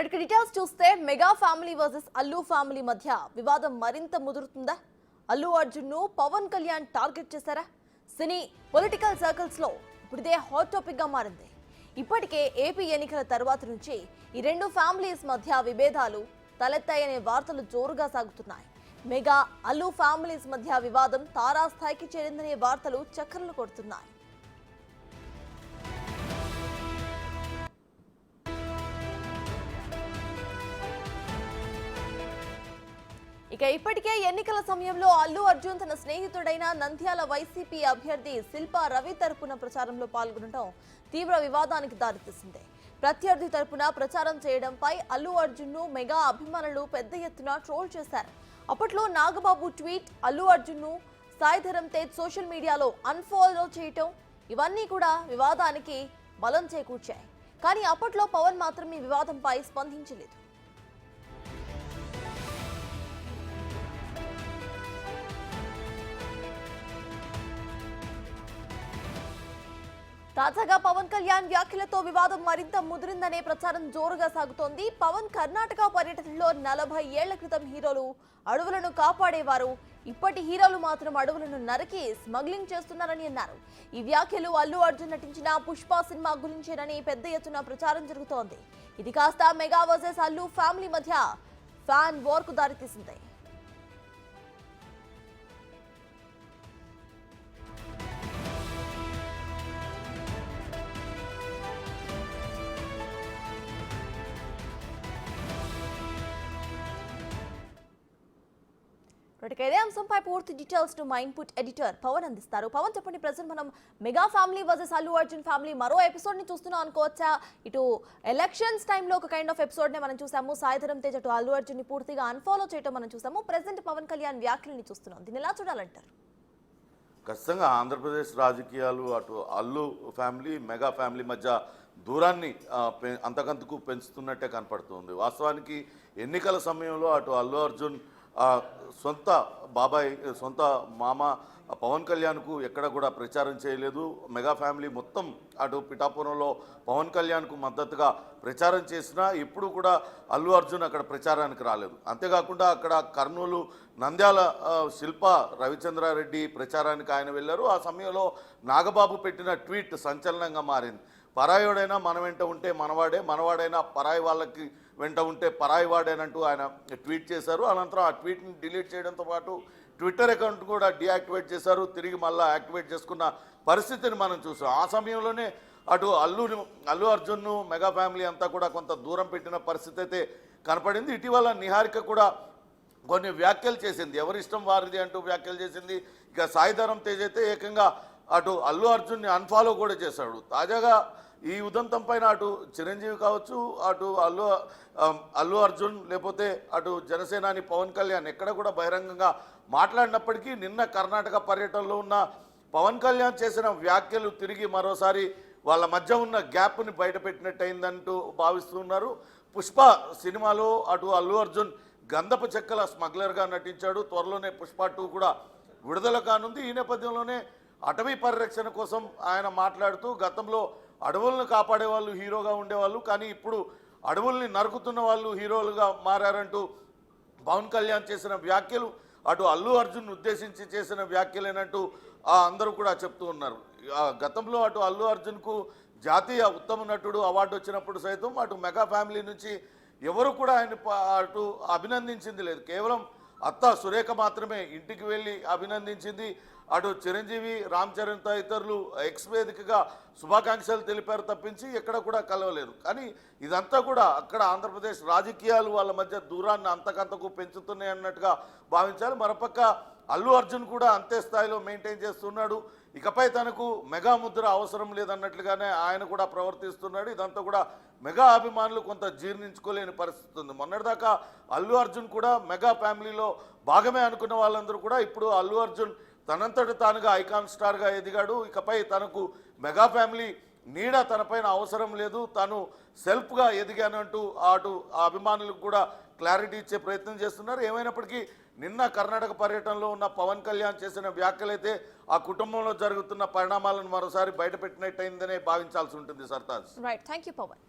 Right details చూస్తే mega family versus Allu family మధ్య వివాదం మరింత ముదురుతుందా? అల్లు అర్జున్ను పవన్ కళ్యాణ్ టార్గెట్ చేశారా? సినీ పొలిటికల్ సర్కిల్స్లో ఇప్పుడిదే హాట్ టాపిక్గా మారింది. ఇప్పటికే ఏపీ ఎన్నికల తర్వాత నుంచి ఈ రెండు ఫ్యామిలీస్ మధ్య విభేదాలు తలెత్తాయనే వార్తలు జోరుగా సాగుతున్నాయి. మెగా అల్లు ఫ్యామిలీస్ మధ్య వివాదం తారాస్థాయికి చేరిందనే వార్తలు చక్కర్లు కొడుతున్నాయి. ఇక ఇప్పటికే ఎన్నికల సమయంలో అల్లు అర్జున్ తన స్నేహితుడైన నంద్యాల వైసీపీ అభ్యర్థి శిల్పా రవి తరపున ప్రచారంలో పాల్గొనడం తీవ్ర వివాదానికి దారితీసింది. ప్రత్యర్థి తరపున ప్రచారం చేయడంపై అల్లు అర్జున్ను మెగా అభిమానులు పెద్ద ఎత్తున ట్రోల్ చేశారు. అప్పట్లో నాగబాబు ట్వీట్ అల్లు అర్జున్ను సాయిధరం తేజ్ సోషల్ మీడియాలో అన్ఫాలో చేయటం ఇవన్నీ కూడా వివాదానికి బలం చేకూర్చాయి. కానీ అప్పట్లో పవన్ మాత్రం ఈ వివాదంపై స్పందించలేదు. తాజాగా పవన్ కళ్యాణ్ వ్యాఖ్యలతో వివాదం మరింత ముదిరిందనే ప్రచారం జోరుగా సాగుతోంది. పవన్ కర్ణాటక పర్యటనలో నలభై ఏళ్ళ క్రితం హీరోలు అడవులను కాపాడేవారు. ఇప్పటి హీరోలు మాత్రం అడవులను నరికి స్మగ్లింగ్ చేస్తున్నారని అన్నారు. ఈ వ్యాఖ్యలు అల్లు అర్జున్ నటించిన పుష్ప సినిమా గురించేనని పెద్ద ఎత్తున ప్రచారం జరుగుతోంది. ఇది కాస్త మెగా వర్సెస్ అల్లు ఫ్యామిలీ మధ్య ఫ్యాన్ వార్కు దారితీసింది. ఇప్పటికైతే ఇదే అంశంపై పూర్తి డీటెయిల్స్ టు మా ఇన్పుట్ ఎడిటర్ పవన్ అందిస్తారు. పవన్ చెప్పండి ప్రజెంట్ మనం mega family versus Allu Arjun family మరో ఎపిసోడ్ని చూస్తున్నాం అనుకోవచ్చా? ఇటు ఎలక్షన్స్ టైంలో ఒక కైండ్ ఆఫ్ ఎపిసోడ్ని మనం చూసాము. సాయిధరం తేజ్ అటు అల్లు అర్జున్ని పూర్తిగా అన్ఫాలో చేయడం మనం చూసాము. ప్రెసెంట్ పవన్ కళ్యాణ్ వ్యాఖ్యల్ని చూస్తున్నాం. దీన్ని ఎలా చూడాలంటారు? ఖచ్చితంగా ఆంధ్రప్రదేశ్ రాజకీయాలు అటు అల్లు ఫ్యామిలీ మెగా ఫ్యామిలీ మధ్య దూరాన్ని అంతకంతకు పెంచుతున్నట్టే కనపడుతుంది. వాస్తవానికి ఎన్నికల సమయంలో అటు అల్లు అర్జున్ సొంత బాబాయ్ సొంత మామ పవన్ కళ్యాణ్కు ఎక్కడ కూడా ప్రచారం చేయలేదు. మెగా ఫ్యామిలీ మొత్తం అటు పిఠాపురంలో పవన్ కళ్యాణ్కు మద్దతుగా ప్రచారం చేసినా ఇప్పుడు కూడా అల్లు అర్జున్ అక్కడ ప్రచారానికి రాలేదు. అంతేకాకుండా అక్కడ కర్నూలు నంద్యాల శిల్ప రవిచంద్రారెడ్డి ప్రచారానికి ఆయన వెళ్ళారు. ఆ సమయంలో నాగబాబు పెట్టిన ట్వీట్ సంచలనంగా మారింది. పరాయుడైనా మన వెంట ఉంటే మనవాడే మనవాడైనా పరాయి వాళ్ళకి వెంట ఉంటే పరాయి వాడేనంటూ ఆయన ట్వీట్ చేశారు. అనంతరం ఆ ట్వీట్ని డిలీట్ చేయడంతో పాటు ట్విట్టర్ అకౌంట్ కూడా డీయాక్టివేట్ చేశారు. తిరిగి మళ్ళీ యాక్టివేట్ చేసుకున్న పరిస్థితిని మనం చూసాం. ఆ సమయంలోనే అటు అల్లు అల్లు అర్జున్ను మెగా ఫ్యామిలీ అంతా కూడా కొంత దూరం పెట్టిన పరిస్థితి అయితే కనపడింది. ఇటీవల నిహారిక కూడా కొన్ని వ్యాఖ్యలు చేసింది. ఎవరిష్టం వారిది అంటూ వ్యాఖ్యలు చేసింది. ఇక సాయిధరం తేజ్ అయితే ఏకంగా అటు అల్లు అర్జున్ని అన్ఫాలో కూడా చేశాడు. తాజాగా ఈ ఉదంతం పైన అటు చిరంజీవి కావచ్చు అటు అల్లు అల్లు అర్జున్ లేకపోతే అటు జనసేనాని పవన్ కళ్యాణ్ ఎక్కడ కూడా బహిరంగంగా మాట్లాడినప్పటికీ నిన్న కర్ణాటక పర్యటనలో ఉన్న పవన్ కళ్యాణ్ చేసిన వ్యాఖ్యలు తిరిగి మరోసారి వాళ్ళ మధ్య ఉన్న గ్యాప్ని బయటపెట్టినట్టయిందంటూ భావిస్తున్నారు పుష్ప సినిమాలో అటు అల్లు అర్జున్ గంధపు చెక్కల స్మగ్లర్గా నటించాడు. త్వరలోనే పుష్ప టూ కూడా విడుదల కానుంది. ఈ నేపథ్యంలోనే అటవీ పరిరక్షణ కోసం ఆయన మాట్లాడుతూ గతంలో అడవులను కాపాడే వాళ్ళు హీరోగా ఉండేవాళ్ళు కానీ ఇప్పుడు అడవుల్ని నరుకుతున్న వాళ్ళు హీరోలుగా మారారంటూ పవన్ కళ్యాణ్ చేసిన వ్యాఖ్యలు అటు అల్లు అర్జున్ ఉద్దేశించి చేసిన వ్యాఖ్యలేనంటూ అందరూ కూడా చెప్తూ ఉన్నారు. ఆ గతంలో అటు అల్లు అర్జున్కు జాతీయ ఉత్తమ నటుడు అవార్డు వచ్చినప్పుడు సైతం అటు మెగా ఫ్యామిలీ నుంచి ఎవరు కూడా ఆయన అటు అభినందించింది లేదు. కేవలం అత్త సురేఖ మాత్రమే ఇంటికి వెళ్ళి అభినందించింది. అటు చిరంజీవి రామ్ చరణ్ తదితరులు ఎక్స్ వేదికగా శుభాకాంక్షలు తెలిపారు తప్పించి ఎక్కడ కూడా కలవలేదు. కానీ ఇదంతా కూడా అక్కడ ఆంధ్రప్రదేశ్ రాజకీయాలు వాళ్ళ మధ్య దూరాన్ని అంతకంతకు పెంచుతున్నాయి అన్నట్టుగా భావించాలి మరోపక్క అల్లు అర్జున్ కూడా అంతే స్థాయిలో మెయింటైన్ చేస్తున్నాడు. ఇకపై తనకు మెగా ముద్ర అవసరం లేదన్నట్లుగానే ఆయన కూడా ప్రవర్తిస్తున్నాడు. ఇదంతా కూడా మెగా అభిమానులు కొంత జీర్ణించుకోలేని పరిస్థితి ఉంది. మొన్నటిదాకా అల్లు అర్జున్ కూడా మెగా ఫ్యామిలీలో భాగమే అనుకున్న వాళ్ళందరూ కూడా ఇప్పుడు అల్లు అర్జున్ తనంతట తానుగా ఐకాన్ స్టార్గా ఎదిగాడు. ఇకపై తనకు మెగా ఫ్యామిలీ నీడ తనపైన అవసరం లేదు. తాను సెల్ఫ్గా ఎదిగానంటూ అటు ఆ అభిమానులకు కూడా క్లారిటీ ఇచ్చే ప్రయత్నం చేస్తున్నారు. ఏమైనప్పటికీ నిన్న కర్ణాటక పర్యటనలో ఉన్న పవన్ కళ్యాణ్ చేసిన వ్యాఖ్యలైతే ఆ కుటుంబంలో జరుగుతున్న పరిణామాలను మరోసారి బయటపెట్టినట్టయిందనే భావించాల్సి ఉంటుంది Sartaj. Right thank you Pawan